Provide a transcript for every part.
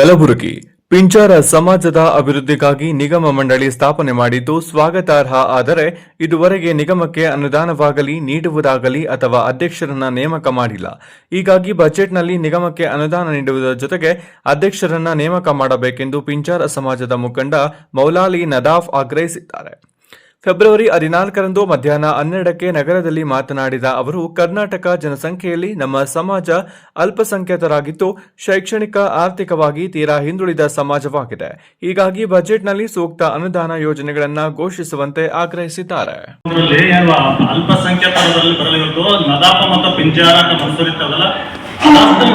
ಕಲಬುರಗಿ. ಪಿಂಚಾರ ಸಮಾಜದ ಅಭಿವೃದ್ಧಿಗಾಗಿ ನಿಗಮ ಮಂಡಳಿ ಸ್ಥಾಪನೆ ಮಾಡಿದ್ದು ಸ್ವಾಗತಾರ್ಹ. ಆದರೆ ಇದುವರೆಗೆ ನಿಗಮಕ್ಕೆ ಅನುದಾನವಾಗಲಿ, ನೀಡುವುದಾಗಲಿ ಅಥವಾ ಅಧ್ಯಕ್ಷರನ್ನ ನೇಮಕ ಮಾಡಿಲ್ಲ. ಹೀಗಾಗಿ ಬಜೆಟ್ನಲ್ಲಿ ನಿಗಮಕ್ಕೆ ಅನುದಾನ ನೀಡುವುದರ ಜೊತೆಗೆ ಅಧ್ಯಕ್ಷರನ್ನ ನೇಮಕ ಮಾಡಬೇಕೆಂದು ಪಿಂಚಾರ ಸಮಾಜದ ಮುಖಂಡ ಮೌಲಾಲಿ ನದಾಫ್ ಆಗ್ರಹಿಸಿದ್ದಾರೆ. ಫೆಬ್ರವರಿ ಹದಿನಾಲ್ಕರಂದು ಮಧ್ಯಾಹ್ನ ಹನ್ನೆರಡಕ್ಕೆ ನಗರದಲ್ಲಿ ಮಾತನಾಡಿದ ಅವರು, ಕರ್ನಾಟಕ ಜನಸಂಖ್ಯೆಯಲ್ಲಿ ನಮ್ಮ ಸಮಾಜ ಅಲ್ಪಸಂಖ್ಯಾತರಾಗಿದ್ದು, ಶೈಕ್ಷಣಿಕ, ಆರ್ಥಿಕವಾಗಿ ತೀರಾ ಹಿಂದುಳಿದ ಸಮಾಜವಾಗಿದೆ. ಹೀಗಾಗಿ ಬಜೆಟ್ನಲ್ಲಿ ಸೂಕ್ತ ಅನುದಾನ ಯೋಜನೆಗಳನ್ನು ಘೋಷಿಸುವಂತೆ ಆಗ್ರಹಿಸಿದ್ದಾರೆ.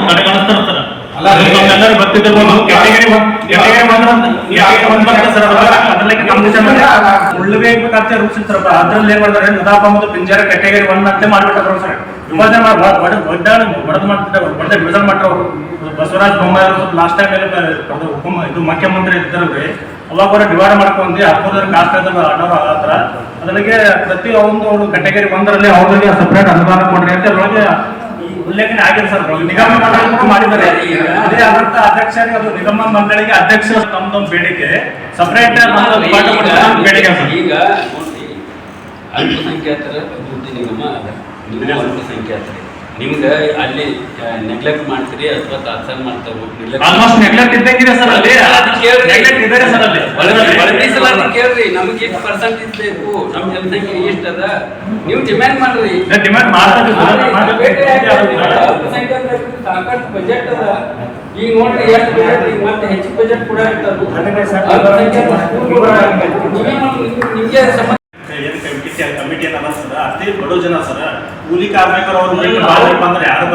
ಕಡೆಗಣಿಸ್ತಾರೆ ಅದರಲ್ಲಿ ಏನ್ ಮಾಡ್ತಾರೆ ನದಾಪ ಮತ್ತು ಪಿಂಜಾರ ಕೆಟಗರಿ ಒನ್ ಅಂತ ಮಾಡ್ಬಿಟ್ಟಾರ ಸರ್. ವಿಭಜನೆ ಮಾಡಿ ಮಾಡ್ತಿದ್ದಾರೆ. ವಿಭಜನೆ ಬಸವರಾಜ ಬೊಮ್ಮಾಯಿ ಅವರು ಲಾಸ್ಟ್ ಟೈಮ್ ಇದು ಮುಖ್ಯಮಂತ್ರಿ ಇದ್ದಾರಲ್ರಿ ಅವಾಗ ಅವ್ರ ಡಿವೈಡ್ ಮಾಡ್ಕೊಂಡು ಹತ್ತೊಂದರ ಕಾಸ್ಟ್ ಅನ್ನೋರು ಆತರ ಅದಕ್ಕೆ ಪ್ರತಿ ಒಂದು ಕಟಗರಿ ಒಂದರಲ್ಲಿ ಅವ್ರಿಗೆ ಸಪ್ರೇಟ್ ಅನುದಾನ ಕೊಡ್ರಿ ಅಂತ ಅದ್ರೊಳಗೆ ಉಲ್ಲೇಖನೆ ಆಗಿದೆ ಸರ್. ನಿಗಮ ಮಂಡಳಿ ಮಾಡಿದ್ದಾರೆ. ಅದೇ ಅದರ ಅಧ್ಯಕ್ಷರಿಗೆ ಅದು ನಿಗಮ ಮಂಡಳಿಗೆ ಅಧ್ಯಕ್ಷ ತಮ್ಮದೊಂದು ಬೇಡಿಕೆ ಸಪರೇಟ್ ಬೇಡಿಕೆ ಈಗ ಅಲ್ಪಸಂಖ್ಯಾತರ ಅಭಿವೃದ್ಧಿ ನಿಗಮ ಅಲ್ಪಸಂಖ್ಯಾತರಿಗೆ. ನಿಮ್ಗೆ ಅಲ್ಲಿ ನೆಗ್ಲೆಕ್ಟ್ ಮಾಡ್ತೀರಿ ಅಥವಾ ತಾತ್ಸಾರ ಮಾಡ್ತಾರೆ ಆಲ್ಮೋಸ್ಟ್ ನೆಗ್ಲೆಕ್ಟ್ ಇದ್ದಂಗಿದೆ ಸರ್ ಅಲ್ಲಿ. ನೆಗ್ಲೆಕ್ಟ್ ಇದ್ದಾರೆ ಸರ್ ಅಲ್ಲಿ. ಮೀಸಲಾತಿ ಕೇಳ್ರಿ. ನಮ್ಗೆ ಎಷ್ಟು ಪರ್ಸೆಂಟ್ ಬೇಕು ನಮ್ಮ ಜನಸಂಖ್ಯೆ ಎಷ್ಟು ಅದ. ನೀವು ಡಿಮ್ಯಾಂಡ್ ಮಾಡ್ರಿ. ಡಿಮ್ಯಾಂಡ್ ಸಾಕಷ್ಟು ಬಜೆಟ್ ಅದ. ಈಗ ನೋಡ್ರಿ ಎಷ್ಟು ಬಜೆಟ್ ಈಗ ಮತ್ತೆ ಹೆಚ್ಚು ಬಜೆಟ್ ಕೂಡ ನಿಮಗೆ ಕಮಿಟಿ ಕಮಿಟಿ ಏನಲ್ಲ ಸರ್ ಅತಿ ಬಡೋ ಜನ ಸರ್ ಕೂಲಿ ಕಾರ್ಮಿಕರು ಅವ್ರು ಬಿಟ್ಟು ಮಾಡ್ಬೇಕು ಅಂದ್ರೆ ಯಾರು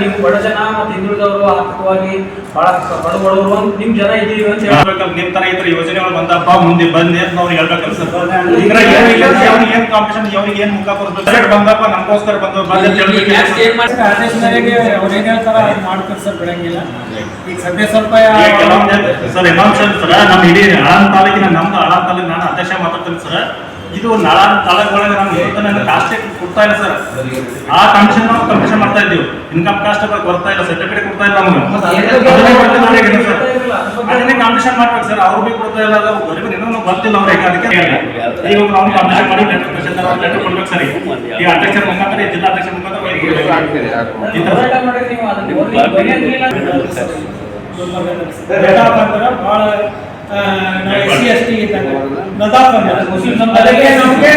ನೀವು ಬಡ ಜನ ಮತ್ತೆ ಹಿಂದುಳಿದವರು ಆರ್ಥಿಕವಾಗಿ ಬಹಳ ಬಡ ಬಡವರು ಅಂತ ನಿಮ್ ಜನ ಇದೀವಿ ಅಂತ ಹೇಳ್ಬೇಕು ನಿಮ್ ತರ ತರ ಯೋಜನೆಗಳು ಬಂದಪ್ಪ ಮುಂದೆ ಬಂದೆ ಅಂತ ಅವ್ರಿಗೆ ಹೇಳ್ಬೇಕು ಸರ್. ಈಗ ಅವ್ರಿಗೆ ಏನ್ ಕಾಂಪಿಟೇಷನ್ ಅವ್ರಿಗೆ ಏನ್ ಮುಖ ಕೊಡ್ಬೇಕು? ಬಜೆಟ್ ಬಂದಪ್ಪ ನಮಗೋಸ್ಕರ ಬಂದು ಅವ್ರು ಏನ್ ಹೇಳ್ತಾರ ಅದ್ ಮಾಡ್ತಾರೆ ಸರ್ ಬಿಡಂಗಿಲ್ಲ. ಈಗ ಸದ್ಯ ಸ್ವಲ್ಪ ಸರ್ ಇನ್ನೊಂದು ಸರ್ ನಮ್ ನಮ್ಮ ಇಡೀ ಆಳಂದ ತಾಲೂಕಿನ ನಮ್ದು ಆಳ ತಾಲೂಕಿನ ನಾನು ಅಧ್ಯಕ್ಷ ಮಾತಾಡ್ತೀನಿ ಸರ್. ಇದು ನಳನ ತಾಲೂಕೊಳಗೆ ನಮ್ಗೆ ಇವತ್ತು ಕಾಸ್ಟ್ ಕೊಡ್ತಾ ಇಲ್ಲ ಸರ್ ಆ ಕಮಿಷನ್ ನಾವು ಕಮಿಷನ್ ಮಾಡ್ತಾ ಇದ್ದೀವಿ. ಇನ್ಕಮ್ ಕಾಸ್ಟ್ ಬರ್ತಾ ಇಲ್ಲ ಸರ್ಟಿಫಿಕೇಟ್ ಕೊಡ್ತಾ ಇಲ್ಲ ನಮ್ಗೆ. ಕಾಂಪಿಟೇಷನ್ ಮಾಡ್ಬೇಕು ಸರ್ ಅವ್ರು ಬಿ ಕೊಡ್ತಾ ಇಲ್ಲ ಅದು ಗರೀಬ್ ಇನ್ನೂ ಬರ್ತಿಲ್ಲ ಅವ್ರಿಗೆ ಅದಕ್ಕೆ ಈಗ ನಾವು ಕಾಂಪಿಟೇಷನ್ ಮಾಡಿ ಲೆಟರ್ ಕೊಡ್ಬೇಕು ಸರ್ ಈಗ. ಅಧ್ಯಕ್ಷರ ಮುಖಾಂತರ ಈ ಜಿಲ್ಲಾ ಅಧ್ಯಕ್ಷರ ಮುಖಾಂತರ. ಈ ಥರ ಹೋರಾಟ ಮಾಡಿದ್ರೆ ನೀವು ಅದನ್ನ ನೀವು ಬಗೆಹರಿಲಿಲ್ಲ ಅಂದ್ರೆ ಡೇಟಾ ಬಂದ್ರೆ ಬಹಳ ಎಸ್ ಸಿ ಎಸ್ ಟಿ ಇದ್ದಾಗ ಮುಸ್ಲಿಂ ನಮಗೆ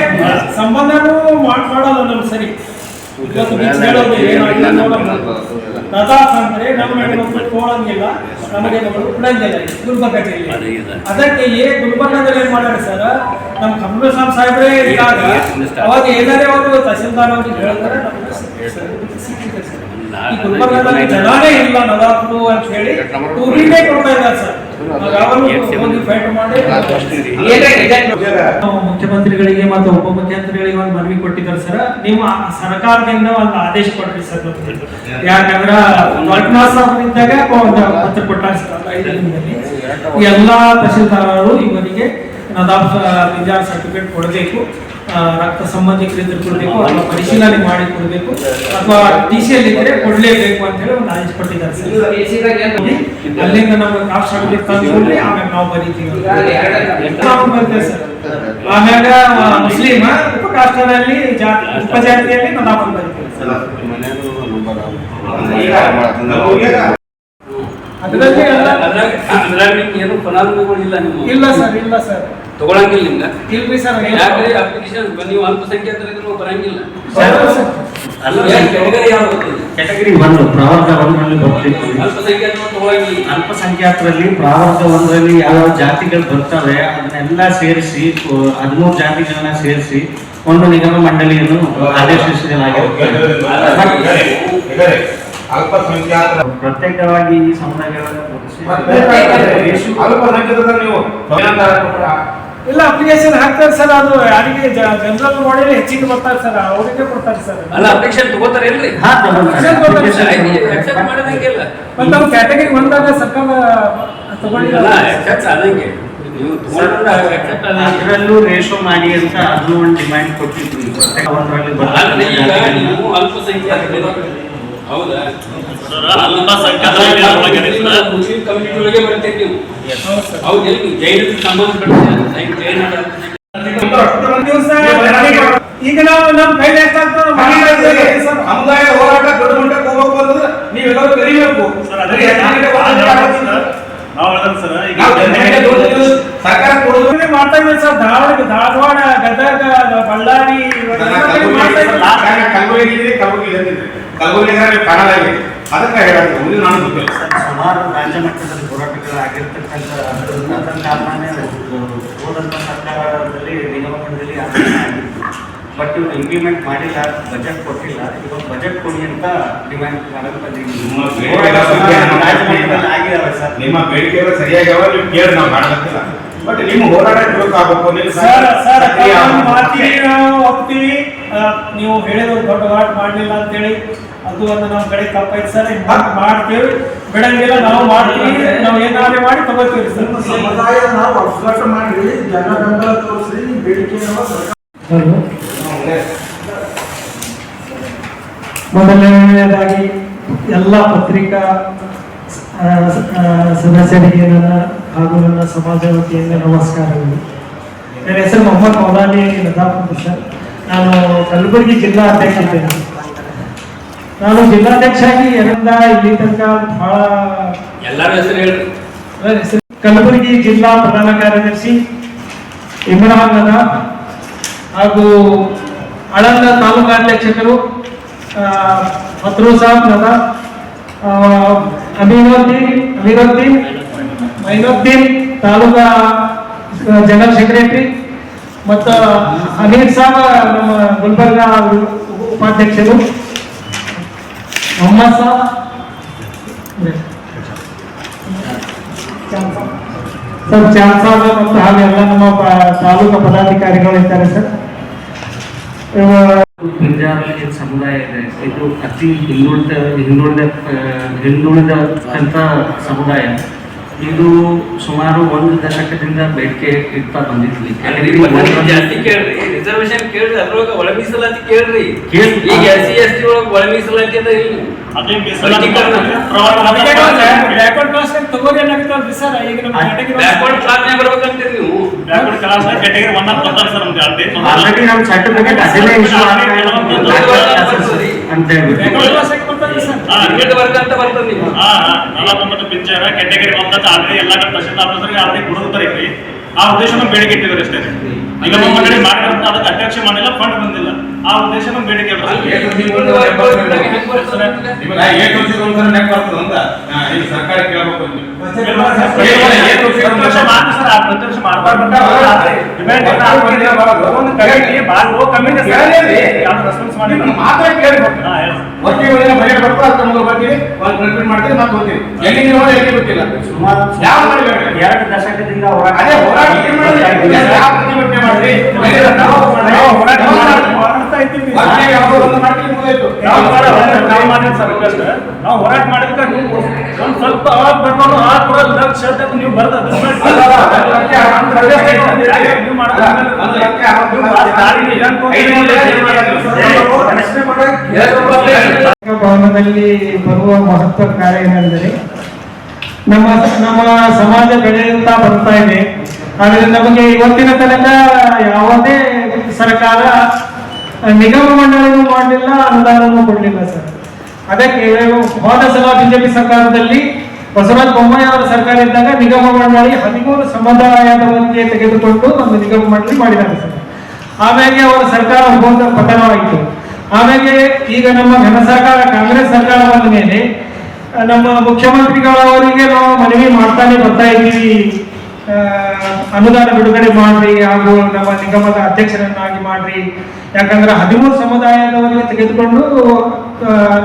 ಸಂಬಂಧನೂ ಮಾಡ್- ಮಾಡಲ್ಲ ನಮ್ಗೆ ಸರಿ. ಇವತ್ತು ಬಿಚ್ಚ ಹೇಳೋದು ಏನಾಗಿಲ್ಲ ನೋಡೋಣ ನದಾಫ್ ಅಂದ್ರೆ ನಮ್ಮ ಹೆಣ್ಮಕ್ಳು ತೋಳಂಗಿಲ್ಲ ನಮಗೆ ಗುಲ್ಬರ್ಗ ಅದಕ್ಕೆ ಏ ಗುಲ್ಬರ್ಗದಲ್ಲಿ ಏನ್ ಮಾಡ್ಯಾರ ಸರ್? ನಮ್ಮ ಕಮಲ ಸ್ವಾಮಿ ಸಾಹೇಬ್ರೇ ಇದ್ದಾಗ ಅವಾಗ ಏನಾರೇ ಅವರು ತಹಸೀಲ್ದಾರ್ ಅವ್ರಿಗೆ ಹೇಳಿದ್ರೆ ನಮ್ಗೆ ಇಲ್ಲ ನದಾಫ್ರು ಅಂತ ಹೇಳಿ ಟೂರಿನೇ ಕೊಡ್ತಾ ಇದ್ದಾರೆ ಸರ್. ಮುಖ್ಯಮಂತ್ರಿಗಳಿಗೆ ಮತ್ತು ಉಪಮುಖ್ಯಮಂತ್ರಿಗಳಿಗೆ ಒಂದು ಮನವಿ ಕೊಟ್ಟಿದ್ದಾರೆ ಸರ್. ನೀವು ಆ ಸರ್ಕಾರದಿಂದ ಒಂದು ಆದೇಶ ಕೊಟ್ರಿ ಸರ್ ಯಾಕಂದ್ರೆ ಇದ್ದಾಗ ಒಂದು ಪತ್ರ ಕೊಟ್ಟಾರ ಸರ್. ಎಲ್ಲಾ ತಹಸೀಲ್ದಾರರು ಇವರಿಗೆ ನದಾಫ್ ವಿದ್ಯಾ ಸರ್ಟಿಫಿಕೇಟ್ ಕೊಡಬೇಕು. ರಕ್ತ ಸಂಬಂಧಿಕರಿದ್ರೆ ಕೊಡಬೇಕು ಅಥವಾ ಪರಿಶೀಲನೆ ಮಾಡಿ ಕೊಡಬೇಕು ಅಥವಾ ಟಿ ಸಿ ಅಲ್ಲಿ ಇದ್ರೆ ಕೊಡ್ಲೇಬೇಕು ಅಂತ ಹೇಳಿ ಒಂದು ಆದೇಶ ಕೊಟ್ಟಿದ್ದಾರೆ ಅಲ್ಲಿಂದ ನಮ್ಗೆ ಕಾಸ್ಟ್ ಸರ್ಟಿಫಿಕೇಟ್ ತಂದ್ಕೊಂಡ್ರೆ ಆಮೇಲೆ ನಾವು ಬರೀತೀವಿ ನಾವು ಬರ್ತೇವೆ ಸರ್. ಆಮ್ಯಾಗ ಮುಸ್ಲಿಮ ಉಪಕಾಷ್ಟದಲ್ಲಿ ಜಾತಿ ಉಪಜಾತಿಯಲ್ಲಿ ನಾವು ಬರೀತೀವಿ. ಅದರಲ್ಲಿ ಎಲ್ಲ ಇಲ್ಲ ಸರ್ ಇಲ್ಲ ಸರ್. ತಗೊಳಂಗಿಲ್ಲ ನಿಮ್ಗೆ ಇಲ್ರಿ ಸರ್ ಯಾಕಂದ್ರೆ ಅಪ್ಲಿಕೇಶನ್ ನೀವು ಅಲ್ಪಸಂಖ್ಯಾತರಿದ್ರು ಬರಂಗಿಲ್ಲ. ಅಲ್ಲ ಕೆಟಗರಿ ಗೊತ್ತಿಲ್ಲ? ಕ್ಯಾಟಗರಿ ಒಂದು ಪ್ರವರ್ಗ ಒಂದರಲ್ಲಿ ಬರ್ತಿತ್ತು. ಅಲ್ಪಸಂಖ್ಯಾತರು ತಗೊಳಂಗಿಲ್ಲ. ಅಲ್ಪಸಂಖ್ಯಾತರಲ್ಲಿ ಪ್ರವರ್ಗ ಒಂದರಲ್ಲಿ ಯಾವ ಜಾತಿಗಳು ಬರ್ತವೆ ಅದನ್ನೆಲ್ಲ ಸೇರಿಸಿ ಹದಿಮೂರು ಜಾತಿಗಳನ್ನ ಸೇರಿಸಿ ಒಂದು ನಿಗಮ ಮಂಡಳಿಯನ್ನು ಆದೇಶಿಸಲಾಗಿರುತ್ತೆ ಅಲ್ಪಸಂಖ್ಯಾತರ ಪ್ರತ್ಯೇಕವಾಗಿ. ಈ ಸಮುದಾಯಗಳನ್ನು ಅಲ್ಪಸಂಖ್ಯಾತರ ನೀವು ಇಲ್ಲ ಅಪ್ಲಿಕೇಶನ್ ಹಾಕ್ತಾರೆ ಸರ್ ಅದು ಯಾರಿಗೆ ಜನರಲ್ ಮಾಡಿ ಹೆಚ್ಚಿಗೆ ಬರ್ತಾರೆ ಸರ್ ಅವರಿಗೆ ಕೊಡ್ತಾರೆ ಸರ್. ಅಲ್ಲ ಅಪ್ಲಿಕೇಶನ್ ತಗೋತಾರೆ ಇಲ್ರಿ ಹಾ. ಅಕ್ಸೆಪ್ಟ್ ಮಾಡೋದಂಗಿಲ್ಲ ಮತ್ತೆ ನಮ್ಮ ಕ್ಯಾಟಗರಿ ಬಂದಾಗ ಸರ್ಕಾರ ತಗೊಂಡಿಲ್ಲ. ಅಲ್ಲ accept ಆದಂಗೆ. ಅದರಲ್ಲೂ ರೇಷೋ ಮಾಡಿ ಅಂತ ಅದನ್ನು ಒಂದು ಡಿಮ್ಯಾಂಡ್ ಜಾತಿಗಳನ್ನ ಅಲ್ಪಸಂಖ್ಯಾತರು. ಹೌದಾ? ಕಮ್ಯುನಿಟಿ ಒಳಗೆ ಬರ್ತೀರಿ ನೀವು. ಎಲ್ಲಿ? ಸಂಬಂಧಪಟ್ಟ ಈಗ ನಾವು ನಮ್ಮ ಕೈಲಿ ಎಷ್ಟಾಗ್ತದೆ ಸಮುದಾಯ ಹೋರಾಟ ದೊಡ್ಡ ಮಟ್ಟಕ್ಕೆ ಹೋಗ್ಬೇಕು ಅಂದ್ರೆ ನೀವೆಲ್ಲರೂ ಕರಿಬೇಕು ಸರ್ಕಾರ ಕೊಡೋದ್ರೆ ಮಾಡ್ತಾ ಇದ್ದೀವಿ ಸರ್ ಧಾರವಾಡ ಧಾರವಾಡ ಗದಗ ಬಳ್ಳಾರಿ. ಕಲಬುರಗಿ ಕಲಬುರಗಿ ಬಂದಿದ್ರಿ ಕಲಬುರಗಿ ಕನ್ನಡ ಇದೆ. ಅದಕ್ಕೆ ಹೇಳೋದು ಮುಂದೆ ನಾನು ಗೊತ್ತಿಲ್ಲ. ಸುಮಾರು ರಾಜ್ಯ ಮಟ್ಟದಲ್ಲಿ ಹೋರಾಟಗಳಾಗಿರ್ತಕ್ಕಂಥ ಅದರ ಕಾರಣನೇ ಹೋದಂಥ ಸರ್ಕಾರದಲ್ಲಿ ನಿಗಮದಲ್ಲಿ ಬಟ್ ಇವ್ರು ಇಂಪ್ಲಿಮೆಂಟ್ ಮಾಡಿಲ್ಲ ಬಜೆಟ್ ಕೊಟ್ಟಿಲ್ಲ. ಇವಾಗ ಬಜೆಟ್ ಕೊಡಿ ಅಂತ ಡಿಮ್ಯಾಂಡ್ ಬಂದಿದ್ದೀವಿ. ನಿಮ್ಮ ಬೇಡಿಕೆ ಸರಿಯಾಗಿ ಸರಿಯಾಗ್ಯಾವ ನೀವು ಕೇಳಿ ನಾವು ಮಾಡಲತ್ತಿಲ್ಲ ಬಟ್ ನಿಮ್ಮ ಹೋರಾಟ ನೀವು ಸರ್ ಸರ್ ಮಾತಿಗೆ ನಾವು ಒಪ್ತೀವಿ. ನೀವು ಹೇಳಿದ್ರು ದೊಡ್ಡ ಹೋರಾಟ ಮಾಡಲಿಲ್ಲ ಅಂತೇಳಿ. ಅದು ಒಂದು ನಮ್ಮ ಕಡೆ ತಪ್ಪೈತೆ ಸರ್ ಮಾಡ್ತೇವೆ ಮಾಡ್- ಮಾಡ್ತೀವಿ. ಬಿಡಂಗಿಲ್ಲ ನಾವು ಮಾಡ್ತೀವಿ. ನಾವು ಏನಾದ್ರೆ ಮಾಡಿ ತಗೋತೀವಿ ಸರ್. ಸಮುದಾಯ ನಾವು ಒಗ್ಗಟ್ಟು ಮಾಡಿ ಜನ ಬೆಂಬಲ ತೋರಿಸಿ ಬೇಡಿಕೆಯನ್ನು ಸರ್ಕಾರ. ಮೊದಲನೆಯದಾಗಿ ಎಲ್ಲ ಪತ್ರಿಕಾ ಸದಸ್ಯರಿಗೆ ನನ್ನ ಹಾಗೂ ನನ್ನ ಸಮಾಜ ವತಿಯಿಂದ ನಮಸ್ಕಾರಗಳು. ನನ್ನ ಹೆಸರು ಮೊಹಮ್ಮದ್ ಮೌಲಾನಿ ಸರ್. ನಾನು ಕಲಬುರಗಿ ಜಿಲ್ಲಾ ಅಧ್ಯಕ್ಷ ಇದ್ದೇನೆ. ನಾನು ಜಿಲ್ಲಾಧ್ಯಕ್ಷ ಆಗಿ ಎರಡರಿಂದ ಇಲ್ಲಿ ತನಕ ಬಹಳ ಎಲ್ಲರ ಹೆಸರು ಹೇಳಿ ಕಲಬುರಗಿ ಜಿಲ್ಲಾ ಪ್ರಧಾನ ಕಾರ್ಯದರ್ಶಿ ಇಮ್ರಾನ್ ಹಾಗೂ ಅಳಂದ ತಾಲೂಕಾಧ್ಯಕ್ಷರು ಹತ್ರು ಸಾಬ್ ನದ ಅಮೀನುದ್ದೀನ್ ಅಮೀರುದ್ದೀನ್ ಮೈನುದ್ದೀನ್ ತಾಲೂಕಾ ಜನರಲ್ ಸೆಕ್ರೆಟರಿ ಮತ್ತು ಅಮೀರ್ ಸಾಬ್ ನಮ್ಮ ಗುಲ್ಬರ್ಗ ಉಪಾಧ್ಯಕ್ಷರು. ಸಾಬ್ ಸರ್ ಚಾನ್ ಸಾಬ್ ಮತ್ತು ಹಾಗೆಲ್ಲ ನಮ್ಮ ಪ- ತಾಲೂಕು ಪದಾಧಿಕಾರಿಗಳು ಇದ್ದಾರೆ ಸರ್. ಪಿಂಜಾರಲ್ಲಿ ಸಮುದಾಯ ಇದೆ. ಇದು ಅತಿ ಹಿಂದುಳಿದ ಹಿಂದುಳಿದ ಹಿಂದುಳಿದ ಹಿಂದುಳಿದಂಥ ಸಮುದಾಯ. ಇದು ಸುಮಾರು ಒಂದು ದಶಕದಿಂದ ಬೇಡಿಕೆ ಇಡ್ತಾ ಬಂದಿದ್ವಿ ಜಾಸ್ತಿ ಕೇಳ್ರಿ ರಿಸರ್ವೇಶನ್ ಕೇಳ್ರಿ ಅದ್ರೊಳಗ ಒಳ ಮೀಸಲಾತಿ ಕೇಳ್ರಿ. ಕೇಳ್- ಈಗ ಎಸ್ ಸಿ ಎಸ್ ಟಿ ಒಳಗ ಒಳ ಮೀಸಲಾತಿ ಅದ ಇಲ್ಲಿ. ಬ್ಯಾಕ್ವರ್ಡ್ ಕ್ಲಾಸ್ ತಗೋರಿ ಏನಾಗ್ತದೆ ಸರ್. ಈಗ ನಮ್ಮ category- ಬ್ಯಾಕ್ವರ್ಡ್ ಕ್ಲಾಸ್ನಾಗ ಬರ್ಬೇಕಂತೀರಿ ನೀವು. ಬ್ಯಾಕ್ವರ್ಡ್ ಕ್ಲಾಸ್ ಕ್ಯಾಟಗರಿ ಒನ್ ಅಂತ ಬರ್ತಾರೆ ಸರ್ ನಮ್ಗೆ ಅದೇ ಆಲ್ರೆಡಿ ನಮ್ಮ ಸರ್ಟಿಫಿಕೇಟ್ ಅದನ್ನೇ ಇಶ್ಯೂ ಅಂತ ಹೇಳ್ಬಿಟ್ಟು. Backward class ಯಾಕೆ ಬರ್ತದೆ ಸರ್? ಹಾ, ಹಿಂದುಳಿದ ವರ್ಗ ಅಂತ ಬರ್ತದೆ ನೀವು ಹಾ ನಲವತ್ತೊಂಬತ್ತು ಪಿಂಚರ ಕ್ಯಾಟಗರಿ ಎಲ್ಲಾ ಆಲ್ರೆಡಿ ಎಲ್ಲ ಕಡೆ ತಹಶೀಲ್ದಾರ್ ಆಫೀಸರ್ಗೆ ಆಲ್ರೆಡಿ ಕೊಡುತ್ತಾರೆ ಆ ಉದ್ದೇಶನ ಬೇಡಿಕೆ ಇಟ್ಟಿದ್ದಾರೆ ಅಷ್ಟೇ. ನಿಗಮ ಮಂಡಳಿ ಮಾಡಿದಂತ ಅದಕ್ಕೆ ಅಧ್ಯಕ್ಷ ಮಾಡಿಲ್ಲ ಫಂಡ್ ಬಂದಿಲ್ಲ. ಆ ಉದ್ದೇಶನ ಬೇಡಿಕೆ ಸರ್ಕಾರ ಕೇಳಬೇಕು ಮಾತ್ರ ಮಾಡ್ತೀವಿ ಮತ್ತೆ ಹೋಗ್ತೀವಿ. ಎಲ್ಲಿ ನೀವು ಎಲ್ಲಿ ಗೊತ್ತಿಲ್ಲ. ಸುಮಾರು ಎರಡು ದಶಕದಿಂದ ಹೋರಾಟ ಅದೇ ಹೋರಾಟ ಏನ್ ಮಾಡ್ತಾ ಇದ್ದೀವಿ. ನಾವು ಸರ್. ನಾವು ಹೋರಾಟ ಮಾಡಿದ್ರೆ ನೀವು ಒಂದ್ ಸ್ವಲ್ಪ ಅವಾಗ ಬರ್ಕೊಂಡು ಆ ಕೂಡ ಲಕ್ಷ ನೀವು ಬರ್ದ ಮಾಡೋದು. ಭವನದಲ್ಲಿ ಬರುವ ಮಹತ್ವ ಕಾರ್ಯ ಏನೆಂದರೆ ನಮ್ಮ ನಮ್ಮ ಸಮಾಜ ಬೆಳೆಯುತ್ತಾ ಬರ್ತಾ ಇದೆ ಆದರೆ ನಮಗೆ ಇವತ್ತಿನ ತನಕ ಯಾವುದೇ ಸರ್ಕಾರ ನಿಗಮ ಮಂಡಳಿನೂ ಮಾಡಲಿಲ್ಲ, ಅನುದಾನವೂ ಕೊಡಲಿಲ್ಲ ಸರ್. ಅದಕ್ಕೆ ಹೋದ ಸಲ ಬಿಜೆಪಿ ಸರ್ಕಾರದಲ್ಲಿ ಬಸವರಾಜ ಬೊಮ್ಮಾಯಿ ಅವರ ಸರ್ಕಾರ ಇದ್ದಾಗ ನಿಗಮ ಮಂಡಳಿ ಹದಿಮೂರು ಸಮುದಾಯದವರಿಗೆ ತೆಗೆದುಕೊಂಡು ಒಂದು ನಿಗಮ ಮಂಡಳಿ ಮಾಡಿದ್ದಾರೆ ಸರ್. ಆಮೇಲೆ ಅವರ ಸರ್ಕಾರ ಹೋದ ಪತನವಾಯಿತು. ಆಮೇಲೆ ಈಗ ನಮ್ಮ ಘನ ಸರ್ಕಾರ, ಕಾಂಗ್ರೆಸ್ ಸರ್ಕಾರ ಬಂದ ಮೇಲೆ, ನಮ್ಮ ಮುಖ್ಯಮಂತ್ರಿಗಳವರಿಗೆ ನಾವು ಮನವಿ ಮಾಡ್ತಾನೆ ಬರ್ತಾ ಇದ್ದೀವಿ. ಅನುದಾನ ಬಿಡುಗಡೆ ಮಾಡ್ರಿ ಹಾಗೂ ನಮ್ಮ ನಿಗಮದ ಅಧ್ಯಕ್ಷರನ್ನಾಗಿ ಮಾಡ್ರಿ. ಯಾಕಂದ್ರೆ ಹದಿಮೂರು ಸಮುದಾಯದವರಿಗೆ ತೆಗೆದುಕೊಂಡು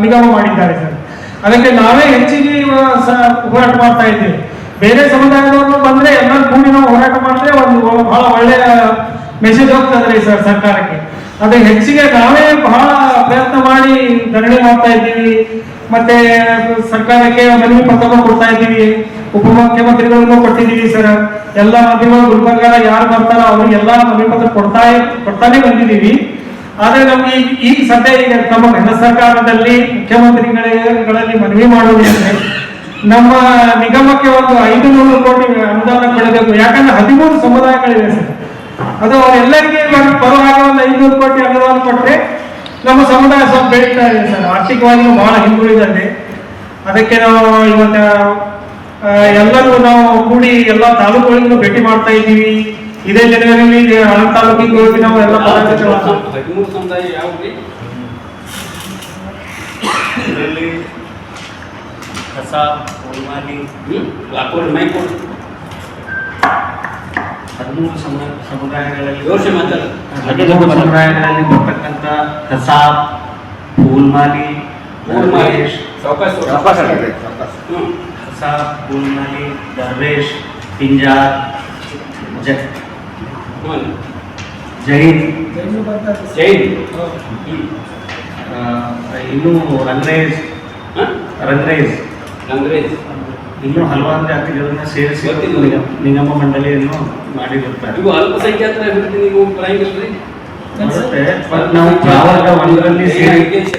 ನಿಗಮ ಮಾಡಿದ್ದಾರೆ ಸರ್. ಅದಕ್ಕೆ ನಾವೇ ಹೆಚ್ಚಿಗೆ ಹೋರಾಟ ಮಾಡ್ತಾ ಇದ್ದೀವಿ. ಬೇರೆ ಸಮುದಾಯದವರು ಬಂದ್ರೆ ಎಲ್ಲ ಕೂಡಿ ನಾವು ಹೋರಾಟ ಮಾಡಿದ್ರೆ ಒಂದು ಬಹಳ ಒಳ್ಳೆಯ ಮೆಸೇಜ್ ಹೋಗ್ತದ್ರಿ ಸರ್ ಸರ್ಕಾರಕ್ಕೆ. ಅದು ಹೆಚ್ಚಿಗೆ ನಾವೇ ಬಹಳ ಪ್ರಯತ್ನ ಮಾಡಿ ಧರಣಿ ಮಾಡ್ತಾ ಇದ್ದೀವಿ. ಮತ್ತೆ ಸರ್ಕಾರಕ್ಕೆ ಮನವಿ ಪತ್ರಗಳು ಕೊಡ್ತಾ ಇದ್ದೀವಿ. ಉಪಮುಖ್ಯಮಂತ್ರಿಗಳಿಗೂ ಕೊಟ್ಟಿದ್ದೀವಿ ಸರ್. ಎಲ್ಲ ಮಂತ್ರಿಗಳು ಗುಲ್ಬರ್ಗ ಯಾರು ಬರ್ತಾರೋ ಅವ್ರಿಗೆಲ್ಲ ಮನವಿ ಪತ್ರ ಕೊಡ್ತಾ ಕೊಡ್ತಾನೆ ಬಂದಿದ್ದೀವಿ. ಆದ್ರೆ ನಮ್ಗೆ ಈಗ ಸದ್ಯ ಈಗ ನಮ್ಮ ಕೇಂದ್ರ ಸರ್ಕಾರದಲ್ಲಿ ಮುಖ್ಯಮಂತ್ರಿಗಳಲ್ಲಿ ಮನವಿ ಮಾಡುವುದಂದ್ರೆ ನಮ್ಮ ನಿಗಮಕ್ಕೆ ಒಂದು ಐದು ನೂರು ಕೋಟಿ ಅನುದಾನ ಕೊಡಬೇಕು. ಯಾಕಂದ್ರೆ ಹದಿಮೂರು ಸಮುದಾಯಗಳಿವೆ ಸರ್. ಅದು ಎಲ್ಲರಿಗೆ ಬರೋ ಹಾಗೆ ಒಂದು ಐನೂರು ಕೋಟಿ ಅನುದಾನ ಕೊಟ್ಟರೆ ನಮ್ಮ ಸಮುದಾಯ ಸ್ವಲ್ಪ ಬೆಳೀತಾ ಇದೆ ಸರ್. ಆರ್ಥಿಕವಾಗಿ ಬಹಳ ಹಿಂದುಳಿದಿದೆ ಅದಕ್ಕೆ ನಾವು ಇವತ್ತು ಎಲ್ಲರೂ ನಾವು ಕೂಡಿ ಎಲ್ಲ ತಾಲೂಕುಗಳಿಗೂ ಭೇಟಿ ಮಾಡ್ತಾ ಇದ್ದೀವಿ. ಇದೇ ಜನವರಿಲಿ ಹಣ ತಾಲೂಕಿಗೆ ಹೋಗಿ ನಾವು ಎಲ್ಲ ಹದಿಮೂರು ಸಮುದಾಯ ಇದರಲ್ಲಿ ಕಸ ಉಲ್ಮಾಲಿ ಹ್ಮ್? ಹಾಕೋರಿ ಮೈ ಕೊಡಿ. ಹದಿಮೂರು ಸಮುದಾಯ ಸಮುದಾಯಗಳಲ್ಲಿ ಯೋಚನೆ ಮಾತಾಡು. ಹದಿಮೂರು ಸಮುದಾಯಗಳಲ್ಲಿ ಬರ್ತಕ್ಕಂಥ ಕಸಾಬ್ ಪೂಲ್ಮಾಲಿ ಊರ್ಮಾಲಿ ಸಾವಕಾಶ ಹ್ಮ್. ಕಸಾಬ್ ಪೂಲ್ಮಾಲಿ ದರ್ವೇಶ್ ಪಿಂಜಾರ್ ಜ ಹ್ಮ್ ಜೈನ್ ಜೈನು ಇನ್ನೂ ರನ್ರೇಜ್ ರನ್ರೇಜ್ ರನ್ರೇಜ್ ಇನ್ನೂ ಹಲವಾರು ಜಾತಿಗಳನ್ನ ಸೇರಿಸಿ. ನಿಗಮ ಮಂಡಳಿಯನ್ನು ಮಾಡಿರುತ್ತಾರೆ ಇವು ಅಲ್ಪಸಂಖ್ಯಾತರ ಅಭಿವೃದ್ಧಿ ನೀವು ಬರಂಗಿಲ್ರಿ ನಾವು ಯಾವಾಗ ಒಂದರಲ್ಲಿ ಸೇರಿ ಐದು